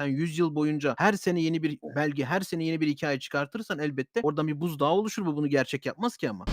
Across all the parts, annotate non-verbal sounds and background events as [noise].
Sen 100 yıl boyunca her sene yeni bir belge, her sene yeni bir hikaye çıkartırsan elbette oradan bir buzdağı oluşur. Bu bunu gerçek yapmaz ki ama.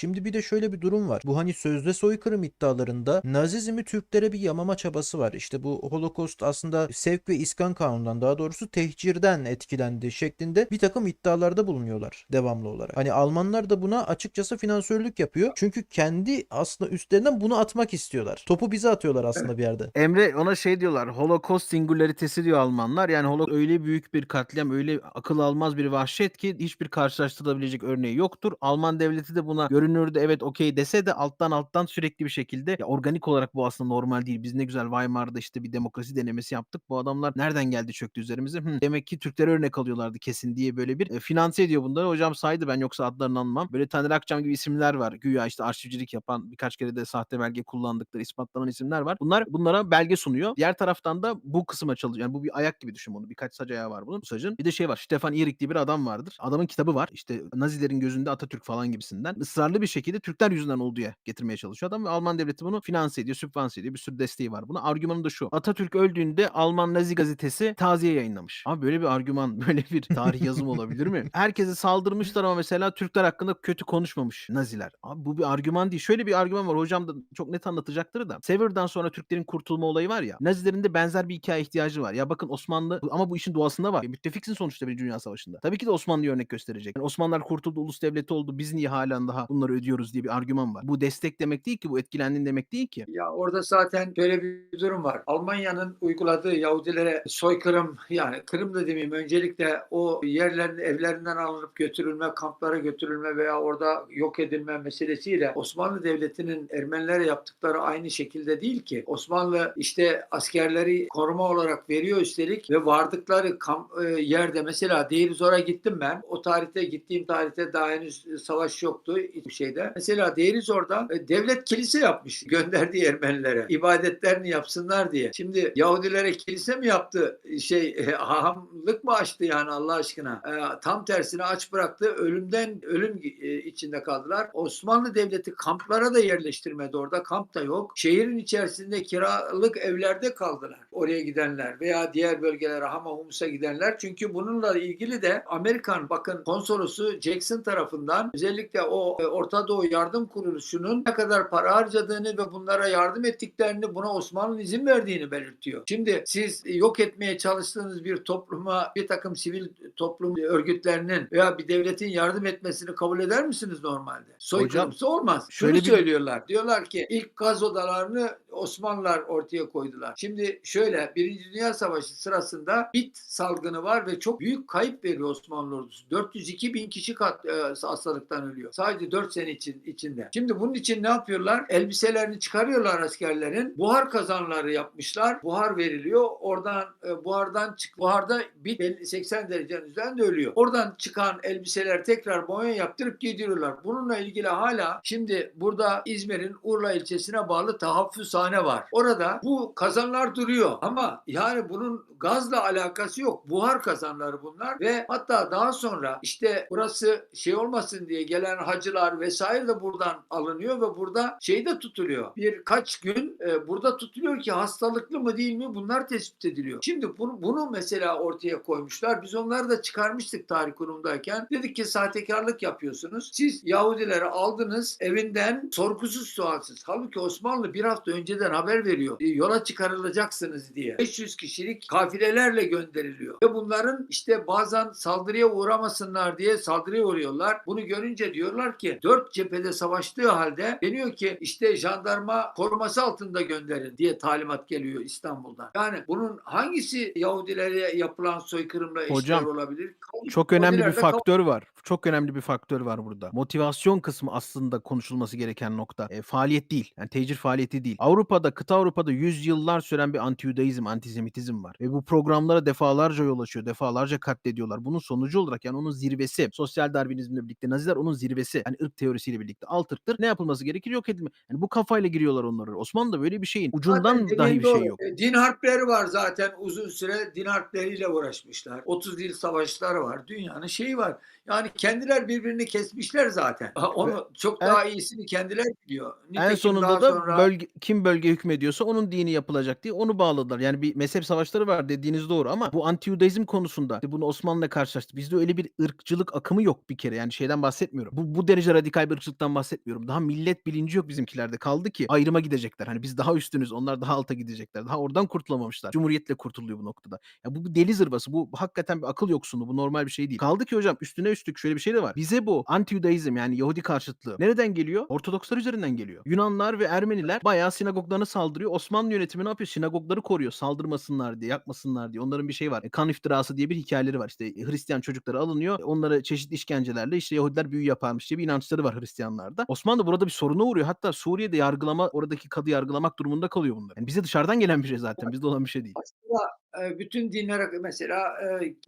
Şimdi bir de şöyle bir durum var. Bu hani sözde soykırım iddialarında Nazizmi Türklere bir yamama çabası var. İşte bu Holocaust aslında sevk ve iskan kanunundan daha doğrusu tehcirden etkilendi şeklinde bir takım iddialarda bulunuyorlar devamlı olarak. Hani Almanlar da buna açıkçası finansörlük yapıyor. Çünkü kendi aslında üstlerinden bunu atmak istiyorlar. Topu bize atıyorlar aslında bir yerde. Emre ona şey diyorlar. Holocaust singularitesi diyor Almanlar. Yani Holocaust öyle büyük bir katliam, öyle akıl almaz bir vahşet ki hiçbir karşılaştırılabilecek örneği yoktur. Alman devleti de buna görünürde evet okey dese de alttan alttan sürekli bir şekilde ya organik olarak bu aslında normal değil. Biz ne güzel Weimar'da işte bir demokrasi denemesi yaptık. Bu adamlar nereden geldi çöktü üzerimize? Hı, demek ki Türklere örnek alıyorlardı kesin diye böyle bir e, finanse ediyor bunları. Hocam saydı ben yoksa adlarını anmam. Böyle Taner Akçam gibi isimler var. Güya işte arşivcilik yapan birkaç kere de sahte belge kullandıkları ispatlanan isimler var. Bunlar bunlara belge sunuyor. Diğer taraftan da bu kısma çalışıyor. Yani bu bir ayak gibi düşün bunu. Birkaç sac ayağı var bunun. Bu sacın. Bir de şey var. Stefan Ihrig diye bir adam vardır. Adamın kitabı var. İşte Nazilerin gözünde Atatürk falan gibisinden. Israrlı bir şekilde Türkler yüzünden olduğuya getirmeye çalışıyor adam ve Alman devleti bunu finanse ediyor, sübvanse ediyor. Bir sürü desteği var buna. Argümanı da şu. Atatürk öldüğünde Alman Nazi gazetesi taziye yayınlamış. Ama böyle bir argüman, [laughs] böyle bir tarih yazımı olabilir mi? Herkese saldırmışlar ama mesela Türkler hakkında kötü konuşmamış Naziler. Abi bu bir argüman değil. Şöyle bir argüman var. Hocam da çok net anlatacaktır da. Sever'dan sonra Türklerin kurtulma olayı var ya. Nazilerin de benzer bir hikaye ihtiyacı var. Ya bakın Osmanlı ama bu işin doğasında var. Müttefiksin sonuçta bir Dünya Savaşı'nda. Tabii ki de Osmanlı'ya örnek gösterecek. Yani Osmanlılar kurtuldu, ulus devleti oldu. Biz niye halen daha bunları ödüyoruz diye bir argüman var. Bu destek demek değil ki. Bu etkilendin demek değil ki. Ya orada zaten böyle bir durum var. Almanya'nın uyguladığı Yahudilere soykırım yani Kırım da demeyeyim öncelikle o yerlerin evlerinden alınıp götürülme, kamplara götürülme veya orada yok edilme meselesiyle Osmanlı Devleti'nin Ermenilere yaptıkları aynı şekilde değil ki. Osmanlı işte askerleri koruma olarak veriyor üstelik ve vardıkları kamp, e, yerde mesela Deir gittim ben. O tarihte gittiğim tarihte daha henüz savaş yoktu şeyde. Mesela Deir orada e, devlet kilise yapmış [laughs] gönderdiği Ermenilere. ibadetlerini yapsınlar diye. Şimdi Yahudilere kilise mi yaptı? Şey e, hahamlık mı açtı yani Allah aşkına? E, tam tersine aç bıraktı. Ölümden ölüm e, içinde kaldılar. Osmanlı Devleti kamplara da yerleştirmedi orada. Kamp da yok. Şehrin içerisinde kiralık evlerde kaldılar. Oraya gidenler veya diğer bölgelere Hama Humus'a gidenler. Çünkü bununla ilgili de Amerikan bakın konsolosu Jackson tarafından özellikle o e, Orta Doğu Yardım Kuruluşu'nun ne kadar para harcadığını ve bunlara yardım ettiklerini buna Osmanlı'nın izin verdiğini belirtiyor. Şimdi siz yok etmeye çalıştığınız bir topluma bir takım sivil toplum örgütlerinin veya bir devletin yardım etmesini kabul eder misiniz normalde? Soykırımsı olmaz. şöyle Şöyle bir- söylüyorlar. Diyorlar ki ilk gaz odalarını Osmanlılar ortaya koydular. Şimdi şöyle Birinci Dünya Savaşı sırasında bit salgını var ve çok büyük kayıp veriyor Osmanlı ordusu. 402 bin kişi kat, e, hastalıktan ölüyor. Sadece 4 sene için, içinde. Şimdi bunun için ne yapıyorlar? Elbiselerini çıkarıyorlar askerlerin. Buhar kazanları yapmışlar. Buhar veriliyor. Oradan e, buhardan çık buharda belli- 80 derecenin üzerinde ölüyor. Oradan çıkan elbiseler tekrar boya yaptırıp giydiriyorlar. Bununla ilgili hala şimdi burada İzmir'in Urla ilçesine bağlı tahaffuzhane var. Orada bu kazanlar duruyor ama yani bunun gazla alakası yok. Buhar kazanları bunlar ve hatta daha sonra işte burası şey olmasın diye gelen hacılar vesaire de buradan alınıyor ve burada şeyde tutuluyor. Birkaç gün e, burada tutuluyor ki hastalıklı mı değil mi bunlar tespit ediliyor. Şimdi bunu, bunu mesela ortaya koymuşlar. Biz onları da çıkarmıştık tarih kurumdayken. Dedik ki sahtekarlık yapıyorsunuz. Siz Yahudileri aldınız evinden sorgusuz sualsiz. Halbuki Osmanlı bir hafta önceden haber veriyor. E, yola çıkarılacaksınız diye. 500 kişilik kafilelerle gönderiliyor. Ve bunların işte bazen saldırıya uğramasınlar diye saldırıya uğruyorlar. Bunu görünce diyorlar ki dört cephede savaştığı halde deniyor ki işte jandarma koruması altında gönderin diye talimat geliyor İstanbul'dan. Yani bunun hangisi Yahudilere yapılan soykırımla eşdeğer Hocam, olabilir? Çok önemli bir Yahudiler faktör var. Çok önemli bir faktör var burada. Motivasyon kısmı aslında konuşulması gereken nokta. E, faaliyet değil. Yani tecir faaliyeti değil. Avrupa'da, kıta Avrupa'da yüzyıllar süren bir anti-Yudaizm, antisemitizm var. Ve bu programlara defalarca yol açıyor. Defalarca katlediyorlar. Bunun sonucu olarak yani onun zirvesi. Sosyal Darwinizmle birlikte Naziler onun zirvesi. Yani ırk teorisiyle birlikte. Alt ırktır. Ne yapılması gerekir? Yok edilme. Yani bu kafayla giriyorlar onları. Osmanlı'da böyle bir şeyin ucundan Zaten dahi bir şey yok. E, Din harpleri var zaten uzun süre din harpleriyle uğraşmışlar. 30 yıl savaşları var. Dünyanın şeyi var. Yani kendiler birbirini kesmişler zaten. Onu çok en- daha iyisini kendiler biliyor. En Nitekim sonunda daha da sonra bölge kim bölge hükmediyorsa onun dini yapılacak diye onu bağladılar. Yani bir mezhep savaşları var dediğiniz doğru ama bu anti-Judaizm konusunda bunu Osmanlı'la karşılaştı. Bizde öyle bir ırkçılık akımı yok bir kere. Yani şeyden bahsetmiyorum. Bu, bu derece radikal bir ırkçılıktan bahsetmiyorum. Daha millet bilinci yok bizimkilerde. Kaldı ki ayrıma gidecekler. Hani biz daha üstünüz, onlar daha alta gidecekler. Daha oradan kurtulamamışlar. Cumhuriyetle kurtuluyor bu noktada. Ya bu, bu deli zırvası. Bu hakikaten bir akıl yoksunu. Bu normal bir şey değil. Kaldı ki hocam üstüne üstlük şöyle bir şey de var. Bize bu anti-Judaizm yani Yahudi karşıtlığı nereden geliyor? Ortodokslar üzerinden geliyor. Yunanlar ve Ermeniler bayağı sinagoglarına saldırıyor. Osmanlı yönetimi ne yapıyor? Sinagogları koruyor. Saldırmasınlar diye, yakmasınlar diye. Onların bir şey var. E, kan iftirası diye bir hikayeleri var. İşte Hristiyan çocukları alınıyor. Onlara çeşitli işkencelerle işte Yahudiler büyü yaparmış diye bir inançları var Hristiyanlarda. Osmanlı burada bir soruna uğruyor. Hatta Suriye'de yargılama, oradaki kadı yargılamak durumunda kalıyor bunlar. Yani bize dışarıdan gelen bir şey zaten. Bizde olan bir şey değil. aslında bütün dinlere mesela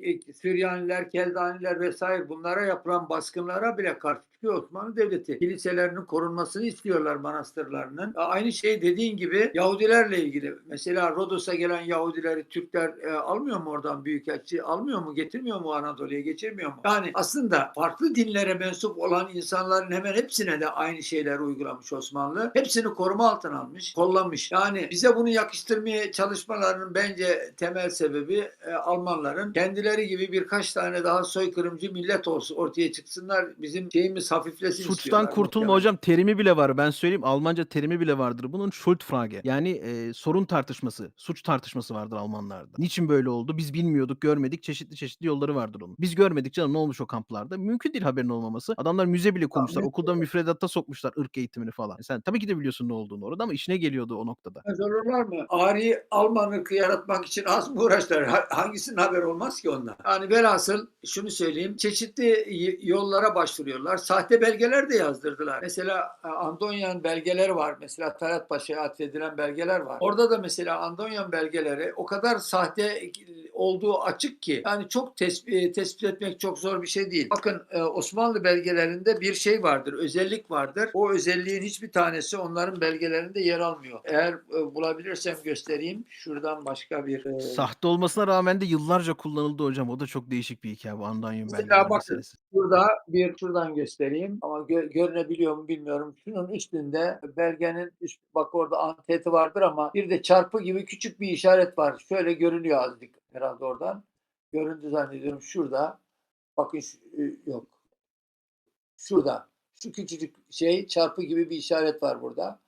e, Süryaniler, Keldaniler vesaire bunlara yapılan baskınlara bile karşı çıkıyor Osmanlı Devleti. Kiliselerinin korunmasını istiyorlar manastırlarının. Aynı şey dediğin gibi Yahudilerle ilgili. Mesela Rodos'a gelen Yahudileri Türkler almıyor mu oradan büyükelçi? Almıyor mu? Getirmiyor mu Anadolu'ya? Geçirmiyor mu? Yani aslında farklı dinlere mensup olan insanların hemen hepsine de aynı şeyler uygulamış Osmanlı. Hepsini koruma altına almış, kollamış. Yani bize bunu yakıştırmaya çalışmalarının bence temel sebebi e, Almanların kendileri gibi birkaç tane daha soykırımcı millet olsun ortaya çıksınlar. Bizim şeyimiz hafiflesin Suçtan kurtulma muhtemelen. hocam terimi bile var. Ben söyleyeyim Almanca terimi bile vardır. Bunun Schuldfrage. Yani e, sorun tartışması, suç tartışması vardır Almanlarda. Niçin böyle oldu? Biz bilmiyorduk, görmedik. Çeşitli çeşitli yolları vardır onun. Biz görmedik canım ne olmuş o kamplarda? Mümkün değil haberin olmaması. Adamlar müze bile kurmuşlar. Okulda müfredatta sokmuşlar ırk eğitimini falan. Sen tabii ki de biliyorsun ne olduğunu orada ama işine geliyordu o noktada. Olurlar mı? Ari Alman ırkı yaratmak için az mı uğraştılar? Ha- Hangisinin haber olmaz ki ondan? Yani velhasıl şunu söyleyeyim. Çeşitli yollara başvuruyorlar. Sahte belgeler de yazdırdılar. Mesela e, Andonyan belgeleri var. Mesela Talat Paşa'ya atfedilen belgeler var. Orada da mesela Andonyan belgeleri o kadar sahte olduğu açık ki yani çok tespit, tespit etmek çok zor bir şey değil. Bakın e, Osmanlı belgelerinde bir şey vardır, özellik vardır. O özelliğin hiçbir tanesi onların belgelerinde yer almıyor. Eğer e, bulabilirsem göstereyim. Şuradan başka bir e, Sahte olmasına rağmen de yıllarca kullanıldı hocam. O da çok değişik bir hikaye bu Andanyum Mesela meselesi. Burada bir şuradan göstereyim ama gö- görünebiliyor mu bilmiyorum. Şunun üstünde belgenin üst, bak orada anteti vardır ama bir de çarpı gibi küçük bir işaret var. Şöyle görünüyor azıcık herhalde oradan. Göründü zannediyorum şurada. Bakın şu- e, yok. Şurada. Şu küçücük şey çarpı gibi bir işaret var burada.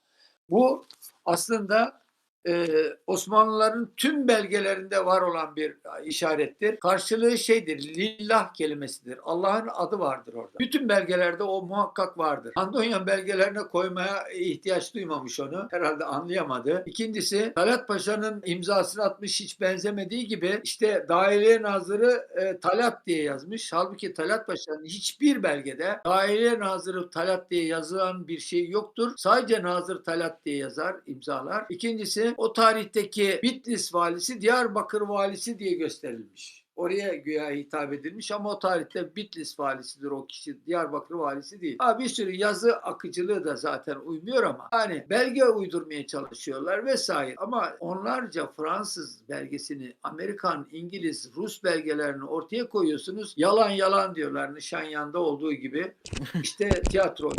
Bu aslında e, Osmanlıların tüm belgelerinde var olan bir işarettir. Karşılığı şeydir, lillah kelimesidir. Allah'ın adı vardır orada. Bütün belgelerde o muhakkak vardır. Andonyan belgelerine koymaya ihtiyaç duymamış onu. Herhalde anlayamadı. İkincisi Talat Paşa'nın imzasını atmış hiç benzemediği gibi işte Dahiliye Nazırı e, Talat diye yazmış. Halbuki Talat Paşa'nın hiçbir belgede Dahiliye Nazırı Talat diye yazılan bir şey yoktur. Sadece Nazır Talat diye yazar, imzalar. İkincisi o tarihteki Bitlis valisi Diyarbakır valisi diye gösterilmiş. Oraya güya hitap edilmiş ama o tarihte Bitlis valisidir o kişi. Diyarbakır valisi değil. Ha, bir sürü yazı akıcılığı da zaten uymuyor ama hani belge uydurmaya çalışıyorlar vesaire. Ama onlarca Fransız belgesini, Amerikan, İngiliz, Rus belgelerini ortaya koyuyorsunuz. Yalan yalan diyorlar Nişanyan'da olduğu gibi. İşte tiyatro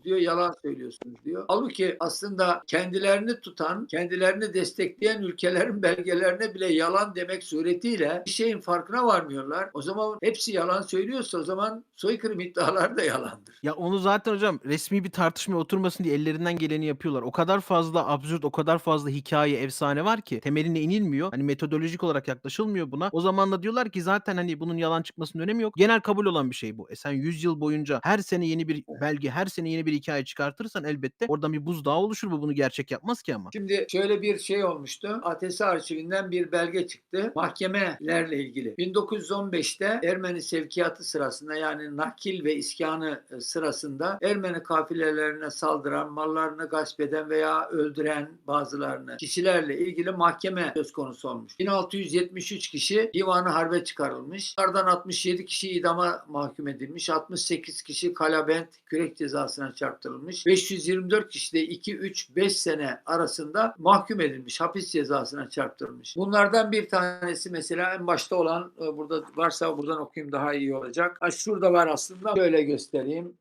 oynuyorsunuz diyor, yalan söylüyorsunuz diyor. Halbuki aslında kendilerini tutan, kendilerini destekleyen ülkelerin [laughs] belgelerine bile yalan demek suretiyle bir şeyin farkına varmıyorlar. O zaman hepsi yalan söylüyorsa o zaman soykırım iddiaları da yalandır. Ya onu zaten hocam resmi bir tartışmaya oturmasın diye ellerinden geleni yapıyorlar. O kadar fazla absürt, o kadar fazla hikaye, efsane var ki temeline inilmiyor. Hani metodolojik olarak yaklaşılmıyor buna. O zaman da diyorlar ki zaten hani bunun yalan çıkmasının önemi yok. Genel kabul olan bir şey bu. E sen 100 yıl boyunca her sene yeni bir belge, her sene yeni bir hikaye çıkartırsan elbette oradan bir buzdağı oluşur bu. Bunu gerçek yapmaz ki ama. Şimdi şöyle bir şey olmuştu. ATS arşivinden bir belge çıktı. Mahkemelerle ilgili. 1915'te Ermeni sevkiyatı sırasında yani nakil ve iskanı e, sırasında Ermeni kafilelerine saldıran, mallarını gasp eden veya öldüren bazılarını kişilerle ilgili mahkeme söz konusu olmuş. 1673 kişi divanı harbe çıkarılmış. Bunlardan 67 kişi idama mahkum edilmiş. 68 kişi kalabent kürek cezasına çarptırılmış. 524 kişi de 2, 3, 5 sene arasında mahkum edilmiş. Hapis cezasına çarptırılmış. Bunlardan bir tanesi mesela en başta olan e, burada varsa buradan okuyayım daha iyi olacak. Şurada var aslında. Şöyle göstereyim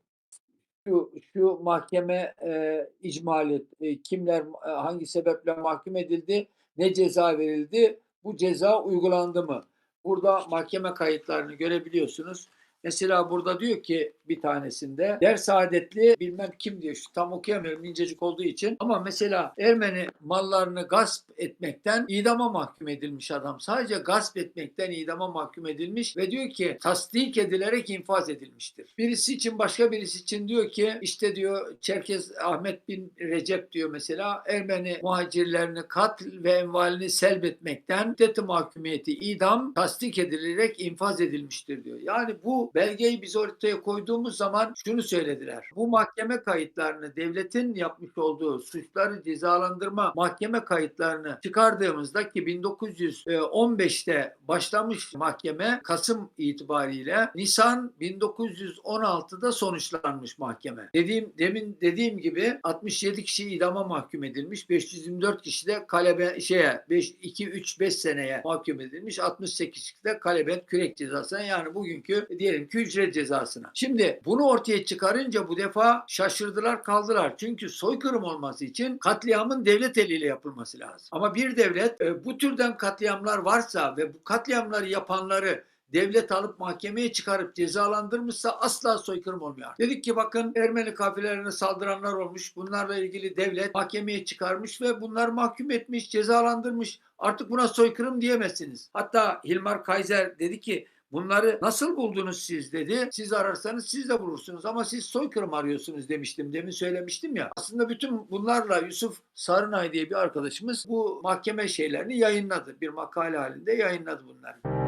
şu şu mahkeme e, icmali e, kimler e, hangi sebeple mahkum edildi, ne ceza verildi, bu ceza uygulandı mı? Burada mahkeme kayıtlarını görebiliyorsunuz. Mesela burada diyor ki bir tanesinde der saadetli bilmem kim diyor. Şu tam okuyamıyorum incecik olduğu için. Ama mesela Ermeni mallarını gasp etmekten idama mahkum edilmiş adam. Sadece gasp etmekten idama mahkum edilmiş ve diyor ki tasdik edilerek infaz edilmiştir. Birisi için başka birisi için diyor ki işte diyor Çerkez Ahmet bin Recep diyor mesela Ermeni muhacirlerini katl ve envalini selbetmekten müddeti mahkumiyeti idam tasdik edilerek infaz edilmiştir diyor. Yani bu belgeyi biz ortaya koyduğumuz zaman şunu söylediler. Bu mahkeme kayıtlarını devletin yapmış olduğu suçları cezalandırma mahkeme kayıtlarını çıkardığımızda ki 1915'te başlamış mahkeme Kasım itibariyle Nisan 1916'da sonuçlanmış mahkeme. Dediğim demin dediğim gibi 67 kişi idama mahkum edilmiş. 524 kişi de kalebe şeye 5 2 3 5 seneye mahkum edilmiş. 68 kişi de kalebet kürek cezasına yani bugünkü diyelim ki ücret cezasına. Şimdi bunu ortaya çıkarınca bu defa şaşırdılar kaldılar. Çünkü soykırım olması için katliamın devlet eliyle yapılması lazım. Ama bir devlet e, bu türden katliamlar varsa ve bu katliamları yapanları devlet alıp mahkemeye çıkarıp cezalandırmışsa asla soykırım olmuyor. Dedik ki bakın Ermeni kafilelerine saldıranlar olmuş. Bunlarla ilgili devlet mahkemeye çıkarmış ve bunlar mahkum etmiş, cezalandırmış. Artık buna soykırım diyemezsiniz. Hatta Hilmar Kaiser dedi ki Bunları nasıl buldunuz siz dedi. Siz ararsanız siz de bulursunuz ama siz soykırım arıyorsunuz demiştim. Demin söylemiştim ya. Aslında bütün bunlarla Yusuf Sarınay diye bir arkadaşımız bu mahkeme şeylerini yayınladı. Bir makale halinde yayınladı bunları.